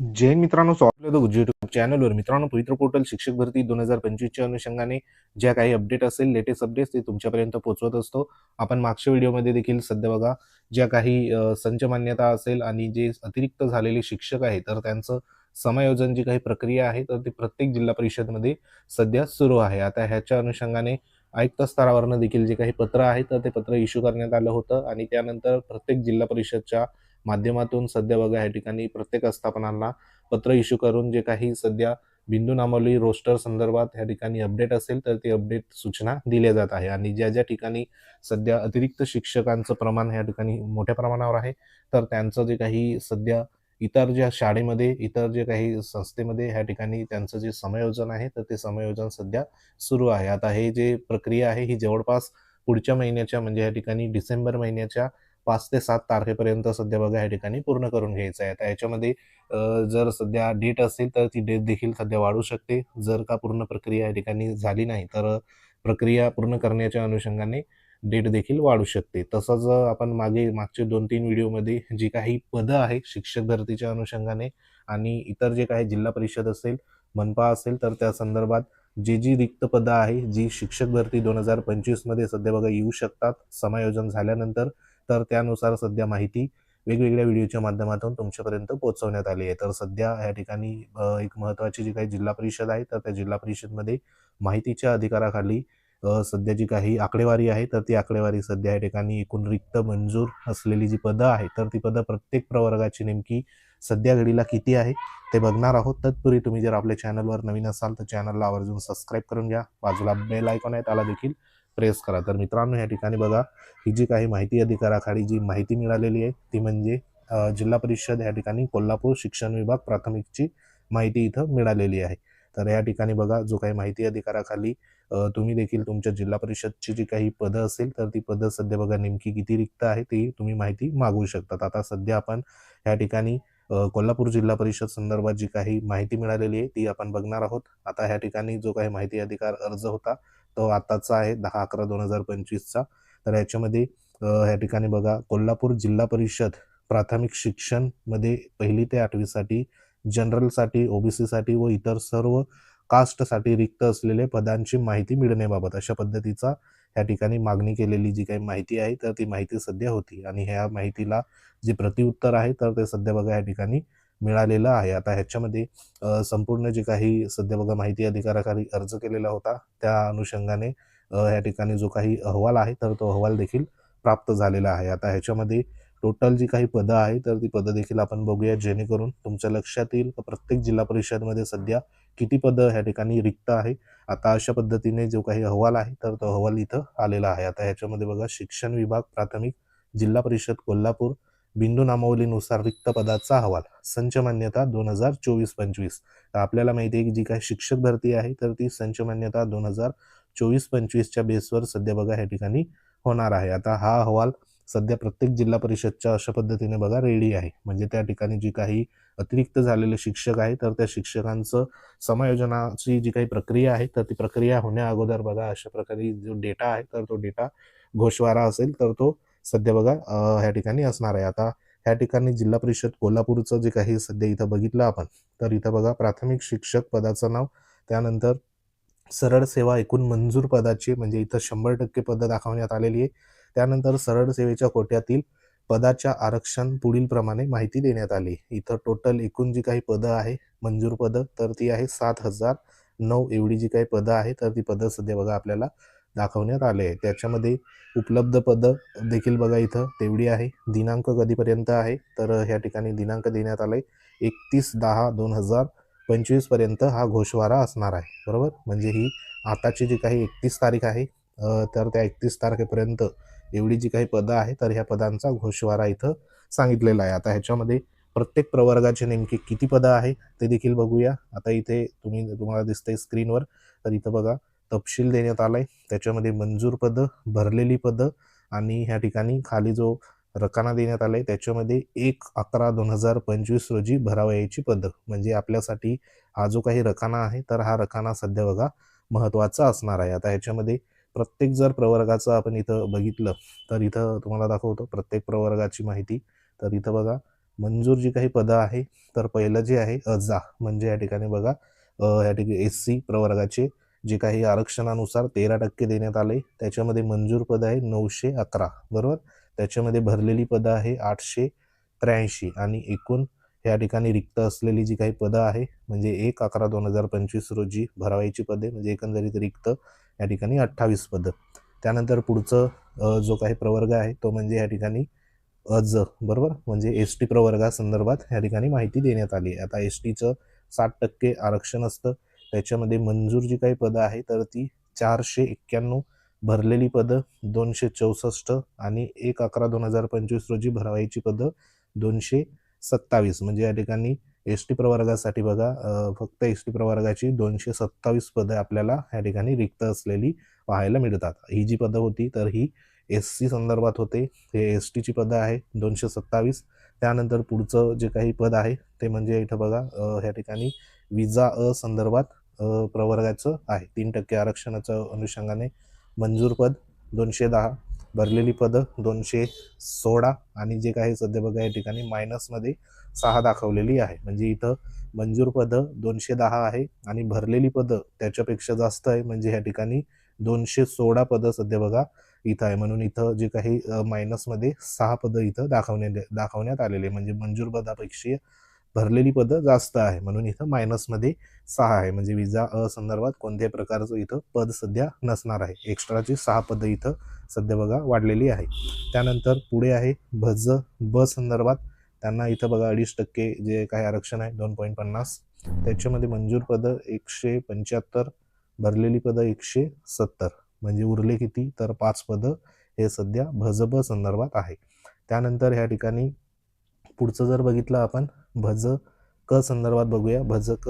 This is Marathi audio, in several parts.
जैन मित्रांनो स्वागत युट्यूब चॅनलवर मित्रांनो पवित्र पोर्टल शिक्षक भरती दोन हजार पंचवीसच्या अनुषंगाने ज्या काही अपडेट असेल लेटेस्ट अपडेट्स ते तुमच्यापर्यंत पोहोचवत असतो. आपण मागच्या व्हिडिओमध्ये देखील सध्या बघा ज्या काही संच मान्यता असेल आणि जे अतिरिक्त झालेले शिक्षक आहेत तर त्यांचं समायोजन जी काही प्रक्रिया आहे तर ती प्रत्येक जिल्हा परिषदमध्ये सध्या सुरू आहे. आता ह्याच्या अनुषंगाने आयुक्त स्तरावरनं देखील जे काही पत्र आहे तर ते पत्र इश्यू करण्यात आलं होतं आणि त्यानंतर प्रत्येक जिल्हा परिषदच्या माध्यमातून सध्या बघा या ठिकाणी प्रत्येक आस्थापनांना पत्र इश्यू करून जे काही सध्या बिंदू नामावली रोस्टर संदर्भात या ठिकाणी अपडेट असेल तर ते अपडेट सूचना दिल्या जात आहे. आणि ज्या ज्या ठिकाणी सध्या अतिरिक्त शिक्षकांचं प्रमाण या ठिकाणी मोठ्या प्रमाणावर आहे तर त्यांचं जे काही सध्या इतर ज्या शाळेमध्ये इतर जे काही संस्थेमध्ये ह्या ठिकाणी त्यांचं जे समायोजन आहे तर ते समायोजन सध्या सुरू आहे. आता हे जे प्रक्रिया आहे ही जवळपास पुढच्या महिन्याच्या म्हणजे या ठिकाणी डिसेंबर महिन्याच्या पाच ते सात तारखेपर्यंत सध्या बघा या ठिकाणी पूर्ण करून घ्यायचं आहे. आता याच्यामध्ये जर सध्या डेट असेल तर ती डेट देखील सध्या वाढू शकते. जर का पूर्ण प्रक्रिया या ठिकाणी झाली नाही तर प्रक्रिया पूर्ण करण्याच्या अनुषंगाने डेट देखील वाढू शकते. तसंच आपण मागे मागचे दोन तीन व्हिडिओमध्ये जी काही पदं आहे शिक्षक भरतीच्या अनुषंगाने आणि इतर जे काही जिल्हा परिषद असेल मनपा असेल तर त्या संदर्भात जी जी रिक्त पदं आहे जी शिक्षक भरती दोन हजार पंचवीसमध्ये सध्या बघा येऊ शकतात. समायोजन झाल्यानंतर तर त्यानुसार सध्या माहिती वेगवेगळ्या व्हिडिओच्या माध्यमातून तुमच्यापर्यंत पोहोचवण्यात आली आहे. तर सध्या या ठिकाणी एक महत्त्वाची जी काही जिल्हा परिषद आहे तर त्या जिल्हा परिषदमध्ये माहितीच्या अधिकाराखाली सध्या जी काही आकडेवारी आहे तर ती आकडेवारी सध्या या ठिकाणी एकूण रिक्त मंजूर असलेली जी पदं आहे तर ती पदं प्रत्येक प्रवर्गाची नेमकी सध्या घडीला किती आहे ते बघणार आहोत. तत्पूर्वी तुम्ही जर आपल्या चॅनलवर नवीन असाल तर चॅनलला आवर्जून सबस्क्राईब करून घ्या. बाजूला बेल आयकॉन आहे त्याला देखील प्रेस करा. तर मित्रांनो या ठिकाणी बघा ही जी काही माहिती अधिकाराखाली जी माहिती मिळालेली आहे ती म्हणजे जिल्हा परिषद या ठिकाणी कोल्हापूर शिक्षण विभाग प्राथमिकची माहिती इथं मिळालेली आहे. तर या ठिकाणी बघा जो काही माहिती अधिकाराखाली तुम्ही देखील तुमच्या जिल्हा परिषदची जी काही पदं असेल तर ती पदं सध्या बघा नेमकी किती रिक्त आहे ती तुम्ही माहिती मागवू शकतात. आता सध्या आपण या ठिकाणी कोल्हापूर जिल्हा परिषद संदर्भात जी काही माहिती मिळालेली आहे ती आपण बघणार आहोत. आता ह्या ठिकाणी जो काही माहिती अधिकार अर्ज होता तो आताचा आहे दहा अकरा दोन हजार पंचवीसचा. तर याच्यामध्ये ह्या ठिकाणी बघा कोल्हापूर जिल्हा परिषद प्राथमिक शिक्षणमध्ये पहिली ते आठवीसाठी जनरलसाठी ओबीसीसाठी व इतर सर्व कास्टसाठी रिक्त असलेले पदांची माहिती मिळण्याबाबत अशा पद्धतीचा या ठिकाणी मागणी केलेली जी काही माहिती आहे तर ती माहिती सध्या होती. आणि ह्या माहितीला जे प्रतिउत्तर आहे तर ते सध्या बघा या ठिकाणी मिळालेलं आहे. आता ह्याच्यामध्ये संपूर्ण जे काही सध्या बघा माहिती अधिकाराखाली अर्ज केलेला होता त्या अनुषंगाने ह्या या ठिकाणी जो काही अहवाल आहे तर तो अहवाल देखील प्राप्त झालेला आहे. आता ह्याच्यामध्ये टोटल जी काही पदं आहे तर ती पदं देखील आपण बघूया. जेणेकरून तुमच्या लक्षात येईल प्रत्येक जिल्हा परिषदमध्ये सध्या किती पदं ह्या ठिकाणी रिक्त आहे. आता अशा पद्धतीने जो काही अहवाल आहे तर तो अहवाल इथं आलेला आहे. आता ह्याच्यामध्ये बघा शिक्षण विभाग प्राथमिक जिल्हा परिषद कोल्हापूर बिंदू नामावलीनुसार रिक्त पदाचा अहवाल संच मान्यता दोन हजार चोवीस पंचवीस. तर आपल्याला माहिती आहे की जी काही शिक्षक भरती आहे तर ती संच मान्यता दोन हजार चोवीस पंचवीसच्या बेसवर सध्या बघा या ठिकाणी होणार आहे. आता हा अहवाल सध्या प्रत्येक जिल्हा परिषदच्या अशा पद्धतीने बघा रेडी आहे. म्हणजे त्या ठिकाणी जी काही अतिरिक्त झालेले शिक्षक आहे तर त्या शिक्षकांचं समायोजनाची जी काही प्रक्रिया आहे तर ती प्रक्रिया होण्या अगोदर बघा अशा प्रकारे जो डेटा आहे तर तो डेटा घोषवारा असेल तर तो सध्या बघा ह्या ठिकाणी असणार आहे. आता ह्या ठिकाणी जिल्हा परिषद कोल्हापूरचं जे काही सध्या इथं बघितलं आपण तर इथं बघा प्राथमिक शिक्षक पदाचं नाव त्यानंतर सरळ सेवा एकूण मंजूर पदाची म्हणजे इथं शंभर टक्के पदं दाखवण्यात आलेली आहे. त्यानंतर सरळ सेवेच्या कोट्यातील पदाच्या आरक्षण पुढील प्रमाणे माहिती देण्यात आली. इथं टोटल एकूण जी काही पदं आहे मंजूर पदं तर ती आहे सात हजार नऊ एवढी जी काही पदं आहे तर ती पदं सध्या बघा आपल्याला दाखवण्यात आले आहे त्याच्यामध्ये उपलब्ध पदं देखील बघा इथं तेवढी आहे. दिनांक कधीपर्यंत आहे? तर ह्या ठिकाणी दिनांक देण्यात आले एकतीस दहा दोन हजार पंचवीसपर्यंत हा घोषवारा असणार आहे. बरोबर? म्हणजे ही आताची जी काही एकतीस तारीख आहे तर त्या एकतीस तारखेपर्यंत एवढी जी काही पदं आहे तर ह्या पदांचा घोषवारा इथं सांगितलेला आहे. आता ह्याच्यामध्ये प्रत्येक प्रवर्गाचे नेमके किती पदं आहे ते देखील बघूया. आता इथे तुम्ही तुम्हाला दिसतंय स्क्रीनवर. तर इथं बघा तपशील देण्यात आलाय. त्याच्यामध्ये मंजूर पदं भरलेली पदं आणि ह्या ठिकाणी खाली जो रकाना देण्यात आलाय त्याच्यामध्ये एक अकरा दोन हजार पंचवीस रोजी भरावयाची पदं. म्हणजे आपल्यासाठी हा जो काही रकाना आहे तर हा रकाना सध्या बघा महत्त्वाचा असणार आहे. आता ह्याच्यामध्ये प्रत्येक जर प्रवर्गाचं आपण इथं बघितलं तर इथं तुम्हाला दाखवतो प्रत्येक प्रवर्गाची माहिती. तर इथं बघा मंजूर जी काही पदं आहे तर पहिलं जे आहे अजा म्हणजे या ठिकाणी बघा या ठिकाणी एस सी प्रवर्गाचे जे काही आरक्षणानुसार तेरा टक्के देण्यात आले त्याच्यामध्ये मंजूर पद आहे नऊशे अकरा बरोबर? त्याच्यामध्ये भरलेली पदं आहे आठशे त्र्याऐंशी आणि एकूण या ठिकाणी रिक्त असलेली जी काही पदं आहे म्हणजे एक अकरा दोन हजार पंचवीस रोजी भरावायची पदे म्हणजे एकंदरीत रिक्त या ठिकाणी अठ्ठावीस पदं. त्यानंतर पुढचं जो काही प्रवर्ग आहे तो म्हणजे या ठिकाणी अज बरोबर? म्हणजे एस टी प्रवर्गासंदर्भात या ठिकाणी माहिती देण्यात आली आता एस टीचं साठ टक्के आरक्षण असतं त्याच्यामध्ये मंजूर जी काही पदं आहे तर ती चारशे एक्क्याण्णव भरलेली पदं दोनशे चौसष्ट आणि एक अकरा दोन हजार पंचवीस रोजी भरवायची पदं दोनशे सत्तावीस. म्हणजे या ठिकाणी एस टी प्रवर्गासाठी बघा फक्त एस टी प्रवर्गाची दोनशे सत्तावीस पदं आपल्याला या ठिकाणी रिक्त असलेली पाहायला मिळतात. ही जी पदं होती तर ही एस सी संदर्भात होते. हे एस टीची पदं आहे दोनशे सत्तावीस. त्यानंतर पुढचं जे काही पद आहे ते म्हणजे इथं बघा ह्या ठिकाणी विजा अ संदर्भात प्रवर्गाचं आहे. तीन टक्के आरक्षणाच्या अनुषंगाने मंजूर पद दोनशे दहा भरलेली पदं दोनशे सोळा आणि जे काही सध्या बघा या ठिकाणी मायनसमध्ये सहा दाखवलेली आहे. म्हणजे इथं मंजूर पदं दोनशे दहा आहे आणि भरलेली पदं त्याच्यापेक्षा जास्त आहे. म्हणजे ह्या ठिकाणी दोनशे सोळा पदं सध्या बघा इथं आहे. म्हणून इथं जे काही मायनसमध्ये सहा पदं इथं दाखवण्यात दाखवण्यात आलेले आहे. म्हणजे मंजूर पदापेक्षा भरलेली पदं जास्त आहे. म्हणून इथं मायनसमध्ये सहा आहे. म्हणजे विजा अ संदर्भात कोणत्याही प्रकारचं इथं पद सध्या नसणार आहे. एक्स्ट्राची सहा पदं इथं सध्या बघा वाढलेली आहे. त्यानंतर पुढे आहे भज ब संदर्भात. त्यांना इथं बघा अडीच टक्के जे काही आरक्षण आहे दोन पॉईंट पन्नास. त्याच्यामध्ये मंजूर पदं एकशे पंच्याहत्तर भरलेली पदं एकशे सत्तर. म्हणजे उरले किती? तर पाच पदं हे सध्या भजब संदर्भात आहे. त्यानंतर ह्या ठिकाणी पुढचं जर बघितलं आपण भज क संदर्भात बघूया. भज क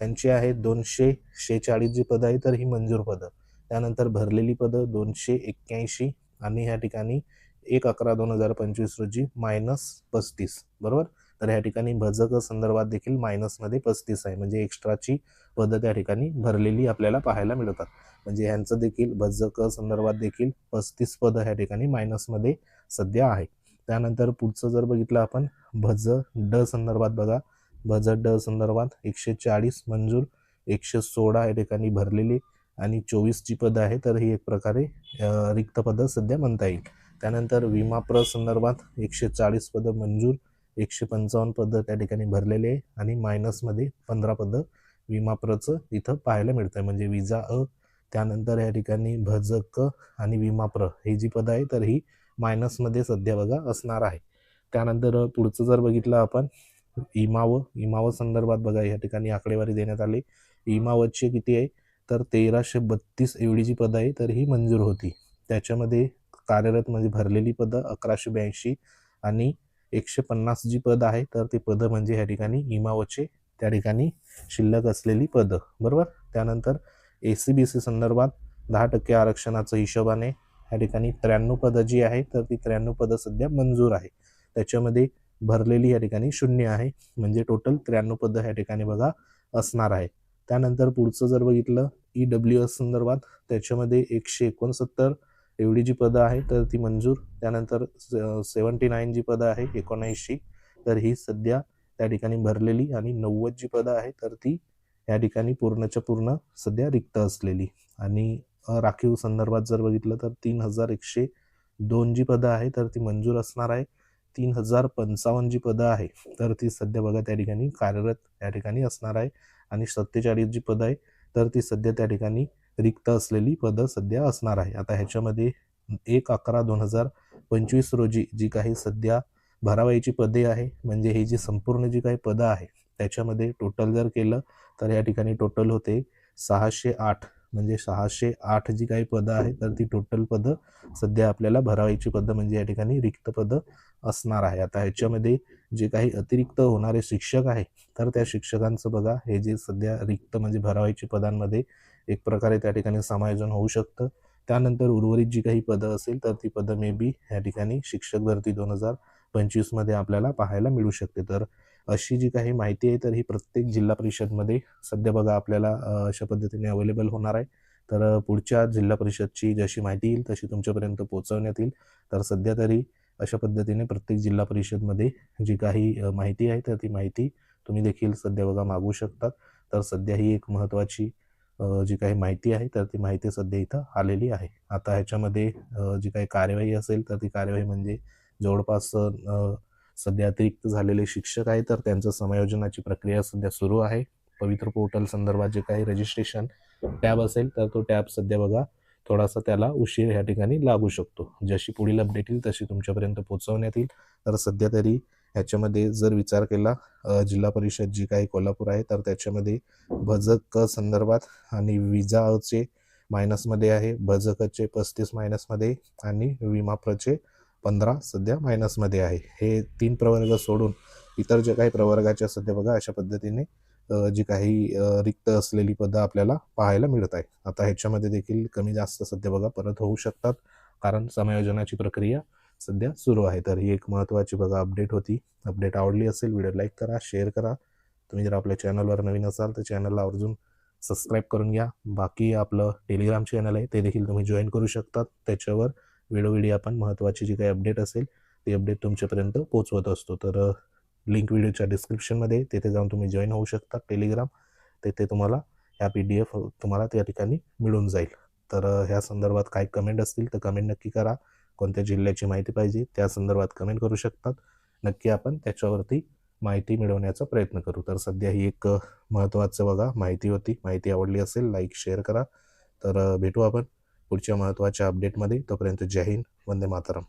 त्यांची आहे दोनशे शेहेचाळीस जी पदं आहे तर ही मंजूर पदं. त्यानंतर भरलेली पदं दोनशे एक्क्याऐंशी आणि ह्या ठिकाणी एक अकरा दोन हजार पंचवीस रोजी मायनस पस्तीस. बरोबर? तर ह्या ठिकाणी भजक संदर्भात देखील मायनसमध्ये पस्तीस आहे. म्हणजे एक्स्ट्राची पदं त्या ठिकाणी भरलेली आपल्याला पाहायला मिळतात. म्हणजे ह्यांचं देखील भजक संदर्भात देखील पस्तीस पदं ह्या ठिकाणी मायनसमध्ये सध्या आहे. त्यानंतर पुढचं जर बघितलं आपण भज ड संदर्भात बघा. भज ड संदर्भात एकशे चाळीस मंजूर एकशे सोळा या ठिकाणी भरलेली आणि चोवीसची पदं आहे तर ही एक प्रकारे रिक्त पदं सध्या म्हणता येईल. त्यानंतर विमा प्र संदर्भात एकशे चाळीस पदं मंजूर एकशे पंचावन्न पदं त्या ठिकाणी भरलेले आहे आणि मायनसमध्ये पंधरा पदं विमा प्रचं इथं पाहायला मिळतं म्हणजे विजा अ त्यानंतर या ठिकाणी भज क आणि विमा प्र ही जी पदं आहे तर ही मायनसमध्ये सध्या बघा असणार आहे. त्यानंतर पुढचं जर बघितलं आपण इमाव इमाव संदर्भात बघा या ठिकाणी आकडेवारी देण्यात आली. इमावचे किती आहे? तर तेराशे बत्तीस एवढी जी पदं आहे तर ही मंजूर होती. त्याच्यामध्ये कार्यरत म्हणजे भरलेली पदं अकराशे ब्याऐंशी आणि एकशे पन्नास जी पदं आहे तर ती पदं म्हणजे या ठिकाणी इमावचे त्या ठिकाणी शिल्लक असलेली पदं. बरोबर? त्यानंतर ए सी बी सी संदर्भात दहा टक्के आरक्षणाचं हिशोबाने या ठिकाणी त्र्याण्णव पदं जी आहे तर ती त्र्याण्णव पदं सध्या मंजूर आहे त्याच्यामध्ये भरलेली या ठिकाणी शून्य आहे. म्हणजे टोटल त्र्याण्णव पदं या ठिकाणी बघा असणार आहे त्यानंतर पुढचं जर बघितलं ई डब्ल्यू एस संदर्भात त्याच्यामध्ये एकशे एकोणसत्तर एवढी जी पदं आहे तर ती मंजूर. त्यानंतर सेवन्टी नाईन जी पदं आहे एकोणऐंशी. तर ही सध्या त्या ठिकाणी भरलेली आणि नव्वद जी पदं आहे तर ती या ठिकाणी पूर्णच्या पूर्ण सध्या रिक्त असलेली. आणि राखीव संदर्भात जर बघितलं तर तीन हजार एकशे दोन जी पदं आहे तर ती मंजूर असणार आहे. तीन हजार पंचावन्न जी पदं आहे तर ती सध्या बघा त्या ठिकाणी कार्यरत या ठिकाणी असणार आहे. आणि सत्तेचाळीस जी पदं आहे तर ती सध्या त्या ठिकाणी रिक्त असलेली पदं सध्या असणार आहे. आता ह्याच्यामध्ये एक अकरा दोन हजार पंचवीस रोजी जी काही सध्या भरावायची पदे आहे म्हणजे ही जी संपूर्ण जी काही पदं आहे त्याच्यामध्ये टोटल जर केलं तर या ठिकाणी टोटल होते सहाशे आठ म्हणजे सहाशे आठ जी काही पदं आहेत तर ती टोटल पदं सध्या आपल्याला भरावायची पदं म्हणजे या ठिकाणी रिक्त पदं असणार आहे. आता ह्याच्यामध्ये जे काही अतिरिक्त होणारे शिक्षक आहे तर त्या शिक्षकांचं बघा हे जे सध्या रिक्त म्हणजे भरावायची पदांमध्ये एक प्रकारे त्या ठिकाणी समायोजन होऊ शकतं. त्यानंतर उर्वरित जी काही पदं असेल तर ती पदं मे बी या ठिकाणी शिक्षक भरती दोन हजार पंचवीसमध्ये आपल्याला पाहायला मिळू शकते. तर अशी जी काही माहिती आहे तर ही प्रत्येक जिल्हा परिषदमध्ये सध्या बघा आपल्याला अशा पद्धतीने अवेलेबल होणार आहे. तर पुढच्या जिल्हा परिषदची जशी माहिती येईल तशी तुमच्यापर्यंत पोहोचवण्यात येईल. तर सध्या तरी अशा पद्धतीने प्रत्येक जिल्हा परिषदमध्ये जी काही माहिती आहे तर ती माहिती तुम्ही देखील सध्या बघा मागू शकता तर सध्या ही एक महत्त्वाची जी काही माहिती आहे तर ती माहिती सध्या इथं आलेली आहे. आता ह्याच्यामध्ये जी काही कार्यवाही असेल तर ती कार्यवाही म्हणजे जवळपास सध्या अतिरिक्त झालेले शिक्षक आहेत तर त्यांचं समायोजनाची प्रक्रिया सध्या सुरू आहे. पवित्र पोर्टल संदर्भात जे काही रजिस्ट्रेशन टॅब असेल तर तो टॅब सध्या बघा. थोडासा त्याला उशीर ह्या ठिकाणी लागू शकतो. जशी पुढील अपडेट येईल तशी तुमच्यापर्यंत पोहोचवण्यात येईल. तर सध्या तरी ह्याच्यामध्ये जर विचार केला जिल्हा परिषद जी काही कोल्हापूर आहे तर त्याच्यामध्ये भजक संदर्भात आणि विजाचे मायनसमध्ये आहे. भजकचे पस्तीस मायनसमध्ये आणि विमाप्रचे पंधरा सध्या मायनसमध्ये आहे. हे तीन प्रवर्ग सोडून इतर जे काही प्रवर्गाच्या सध्या बघा अशा पद्धतीने जी काही रिक्त असलेली पदं आपल्याला पाहायला मिळत आहे आता ह्याच्यामध्ये देखील कमी जास्त सध्या बघा परत होऊ शकतात. कारण समायोजनाची प्रक्रिया सध्या सुरू आहे. तर ही एक महत्त्वाची बघा अपडेट होती. अपडेट आवडली असेल व्हिडिओ लाईक करा शेअर करा. तुम्ही जर आपल्या चॅनलवर नवीन असाल तर चॅनलला आवर्जून सबस्क्राईब करून घ्या. बाकी आपलं टेलिग्राम चॅनल आहे ते देखील तुम्ही जॉईन करू शकतात. त्याच्यावर वेळोवेळी आपण महत्त्वाची जी काही अपडेट असेल ती अपडेट तुमच्यापर्यंत पोचवत असतो. तर लिंक व्हिडिओच्या डिस्क्रिप्शनमध्ये तिथे जाऊन तुम्ही जॉईन होऊ शकता. टेलिग्राम तिथे तुम्हाला ह्या पी डी एफ तुम्हाला त्या ठिकाणी मिळून जाईल. तर ह्या संदर्भात काही कमेंट असतील तर कमेंट नक्की करा. कोणत्या जिल्ह्याची माहिती पाहिजे त्या संदर्भात कमेंट करू शकतात. नक्की आपण त्याच्यावरती माहिती मिळवण्याचा प्रयत्न करू. तर सध्या ही एक महत्त्वाचं बघा. माहिती होती. माहिती आवडली असेल लाईक शेअर करा. तर भेटू आपण. पुढच्या महत्त्वाच्या अपडेटमध्ये तोपर्यंत जय हिंद वंदे मातरम.